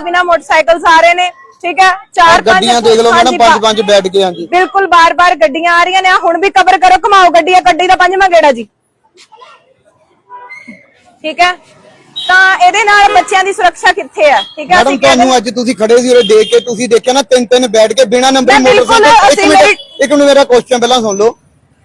ਤੋਂ ਬਿਨਾ ਮੋਟਰਸਾਈਕਲਸ ਆ ਰਹੇ ਨੇ ਠੀਕ ਹੈ? ਚਾਰ ਪੰਜ ਗੱਡੀਆਂ ਦੇਖ ਲਓ ਮੈਡਮ ਪੰਜ ਪੰਜ ਬੈਠ ਕੇ ਹਾਂਜੀ। ਬਿਲਕੁਲ ਬਾਰ-ਬਾਰ ਗੱਡੀਆਂ ਆ ਰਹੀਆਂ ਨੇ। ਹੁਣ ਵੀ ਕਵਰ ਕਰੋ ਘਮਾਓ ਗੱਡੀ ਆ ਗੱਡੀ ਦਾ ਪੰਜਵਾਂ ਗੇੜਾ ਜੀ। ਠੀਕ ਹੈ? ਤਾਂ ਇਹਦੇ ਨਾਲ ਬੱਚਿਆਂ ਦੀ ਸੁਰੱਖਿਆ ਕਿੱਥੇ ਹੈ? ਠੀਕ ਹੈ ਮੈਡਮ ਤੁਹਾਨੂੰ ਅੱਜ ਤੁਸੀਂ ਖੜੇ ਸੀ ਉਰੇ ਦੇਖ ਕੇ ਤੁਸੀਂ ਦੇਖਿਆ ਨਾ ਤਿੰਨ ਤਿੰਨ ਬੈਠ ਕੇ ਬਿਨਾ ਨੰਬਰੀ ਮੋਟਰਸਾਈਕਲ ਇੱਕ ਮਿੰਟ ਇੱਕ ਮਿੰਟ ਮੇਰਾ ਕੁਐਸਚਨ ਪਹਿਲਾਂ ਸੁਣ ਲਓ।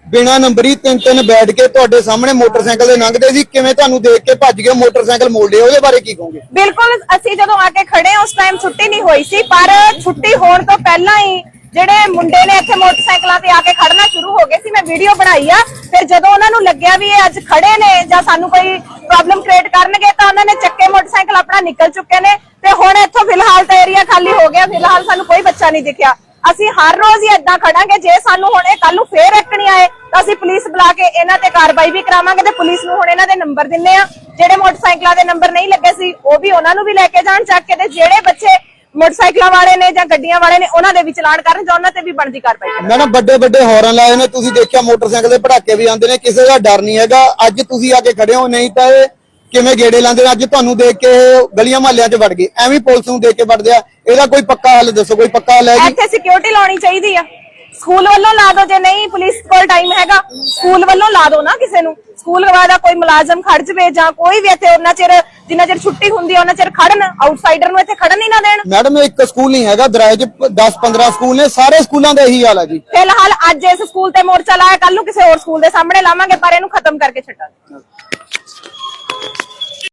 ਬਿਨਾ ਨੰਬਰੀ ਤਿੰਨ ਤਿੰਨ ਬੈਠ ਕੇ ਤੁਹਾਡੇ ਸਾਹਮਣੇ ਮੋਟਰਸਾਈਕਲ ਦੇ ਲੰਘਦੇ ਸੀ ਕਿਵੇਂ ਤੁਹਾਨੂੰ ਦੇਖ ਕੇ ਭੱਜ ਗਏ ਮੋਟਰਸਾਈਕਲ ਮੋੜ ਉਹਦੇ ਬਾਰੇ ਕੀ ਕਹੋਗੇ? ਬਿਲਕੁਲ ਅਸੀਂ ਜਦੋਂ ਆ ਕੇ ਖੜੇ ਹਾਂ, ਉਸ ਟਾਈਮ ਛੁੱਟੀ ਨਹੀਂ ਹੋਈ ਸੀ ਪਰ ਛੁੱਟੀ ਹੋਣ ਤੋਂ ਪਹਿਲਾਂ ਹੀ ਜਿਹੜੇ ਮੁੰਡੇ ਨੇ ਇੱਥੇ ਮੋਟਰਸਾਈਕਲਾਂ ਤੇ ਆ ਕੇ ਖੜਨਾ ਸ਼ੁਰੂ ਹੋ ਗਏ ਸੀ ਮੈਂ ਵੀਡੀਓ ਬਣਾਈ ਆ। ਫਿਰ ਜਦੋਂ ਉਹਨਾਂ ਨੂੰ ਲੱਗਿਆ ਵੀ ਇਹ ਅੱਜ ਖੜੇ ਨੇ ਜਾਂ ਸਾਨੂੰ ਕੋਈ ਪ੍ਰੋਬਲਮ ਕ੍ਰੀਏਟ ਕਰਨਗੇ ਤਾਂ ਉਹਨਾਂ ਨੇ ਚੱਕੇ ਮੋਟਰਸਾਈਕਲ ਆਪਣਾ ਨਿਕਲ ਚੁੱਕੇ ਨੇ। ਤੇ ਹੁਣ ਇੱਥੋਂ ਫਿਲਹਾਲ ਤਾਂ ਏਰੀਆ ਖਾਲੀ ਹੋ ਗਿਆ ਫਿਲਹਾਲ ਸਾਨੂੰ ਕੋਈ ਬੱਚਾ ਨਹੀਂ ਦਿਖਿਆ। ਅਸੀਂ ਹਰ ਰੋਜ਼ ਹੀ ਏਦਾਂ ਖੜਾਂਗੇ, ਜੇ ਸਾਨੂੰ ਹੁਣ ਇਹ ਕੱਲ ਨੂੰ ਫੇਰ ਇੱਕ ਆਏ, ਤਾਂ ਅਸੀਂ ਪੁਲਿਸ ਬੁਲਾ ਕੇ ਇਹਨਾਂ ਤੇ ਕਾਰਵਾਈ ਵੀ ਕਰਾਵਾਂਗੇ ਤੇ ਪੁਲਿਸ ਨੂੰ ਹੁਣ ਇਹਨਾਂ ਦੇ ਨੰਬਰ ਦਿੰਨੇ ਆ। ਜਿਹੜੇ ਮੋਟਰਸਾਈਕਲਾਂ ਦੇ ਨੰਬਰ ਨਹੀਂ ਲੱਗੇ ਸੀ, ਉਹ ਵੀ ਉਹਨਾਂ ਨੂੰ ਵੀ ਲੈ ਕੇ ਜਾਣ ਚੱਕ ਕੇ ਤੇ ਜਿਹੜੇ ਬੱਚੇ ਮੋਟਰਸਾਈਕਲਾਂ ਵਾਲੇ ਨੇ ਜਾਂ ਗੱਡੀਆਂ ਵਾਲੇ ਨੇ, ਉਹਨਾਂ ਦੇ ਵੀ ਚਲਾਨ ਕਰਨ ਜਾਂ ਉਹਨਾਂ ਤੇ ਵੀ ਬਣਦੀ ਕਾਰਵਾਈ ਕਰਨ। ਮੈਡਮ ਵੱਡੇ ਵੱਡੇ ਹੌਰਨ ਲਾਏ ਨੇ, ਤੁਸੀਂ ਦੇਖਿਆ ਮੋਟਰਸਾਈਕਲ ਦੇ ਪਟਾਕੇ ਵੀ ਆਉਂਦੇ ਨੇ, ਕਿਸੇ ਦਾ ਡਰ ਨਹੀਂ ਹੈਗਾ। ਅੱਜ ਤੁਸੀਂ ਆ ਕੇ ਖੜੇ ਹੋ, ਨਹੀਂ ਤਾਂ ਇਹ ਕਿਵੇਂ ਗੇੜੇ ਲਾਉਂਦੇ ਅੱਜ ਤੁਹਾਨੂੰ ਦੇਖ ਕੇ ਗਲੀਆਂ ਮਹੱਲਿਆਂ 'ਚ ਵੜ ਗਏ। ਐਵੇਂ ਪੁਲਿਸ ਨੂੰ ਦੇਖ ਕੇ ਵੜਦੇ ਆ। ਇਹਦਾ ਕੋਈ ਪੱਕਾ ਹੱਲ ਦੱਸੋ ਕੋਈ ਪੱਕਾ ਹੱਲ ਹੈ ਜੀ? ਇੱਥੇ ਸਿਕਿਉਰਿਟੀ ਲਾਉਣੀ ਚਾਹੀਦੀ ਆ। ਸਕੂਲ ਵੱਲੋਂ ਲਾ ਦਿਓ ਜੇ ਨਹੀਂ ਪੁਲਿਸ ਕੋਲ ਟਾਈਮ ਹੈਗਾ ਸਕੂਲ ਵੱਲੋਂ ਲਾ ਦਿਓ ਨਾ ਕਿਸੇ ਨੂੰ। ਸਕੂਲ ਦਾ ਕੋਈ ਮੁਲਾਜ਼ਮ ਖੜ ਜਵੇ ਜਾਂ ਕੋਈ ਵੀ ਇੱਥੇ ਉਹਨਾਂ ਚਿਰ ਜਿੰਨਾ ਚਿਰ ਛੁੱਟੀ ਹੁੰਦੀ ਆ ਉਹਨਾਂ ਚਿਰ ਖੜਨ। ਆਊਟਸਾਈਡਰ ਨੂੰ ਇੱਥੇ ਖੜਨ ਹੀ ਨਾ ਦੇਣ। ਮੈਡਮ ਇੱਕ ਸਕੂਲ ਨਹੀਂ ਹੈਗਾ ਦਰਾਏ 'ਚ 10 15 ਸਕੂਲ ਨੇ ਸਾਰੇ ਸਕੂਲਾਂ ਦਾ ਇਹੀ ਹਾਲ ਹੈ ਜੀ। ਫਿਲਹਾਲ ਅੱਜ ਇਸ ਸਕੂਲ ਤੇ ਮੋਰਚਾ ਲਾਇਆ ਕੱਲ ਨੂੰ ਕਿਸੇ ਹੋਰ ਸਕੂਲ ਦੇ ਸਾਹਮਣੇ ਲਾਵਾਂਗੇ ਪਰ ਇਹਨੂੰ ਖਤਮ ਕਰਕੇ ਛੱਡਾਂਗੇ।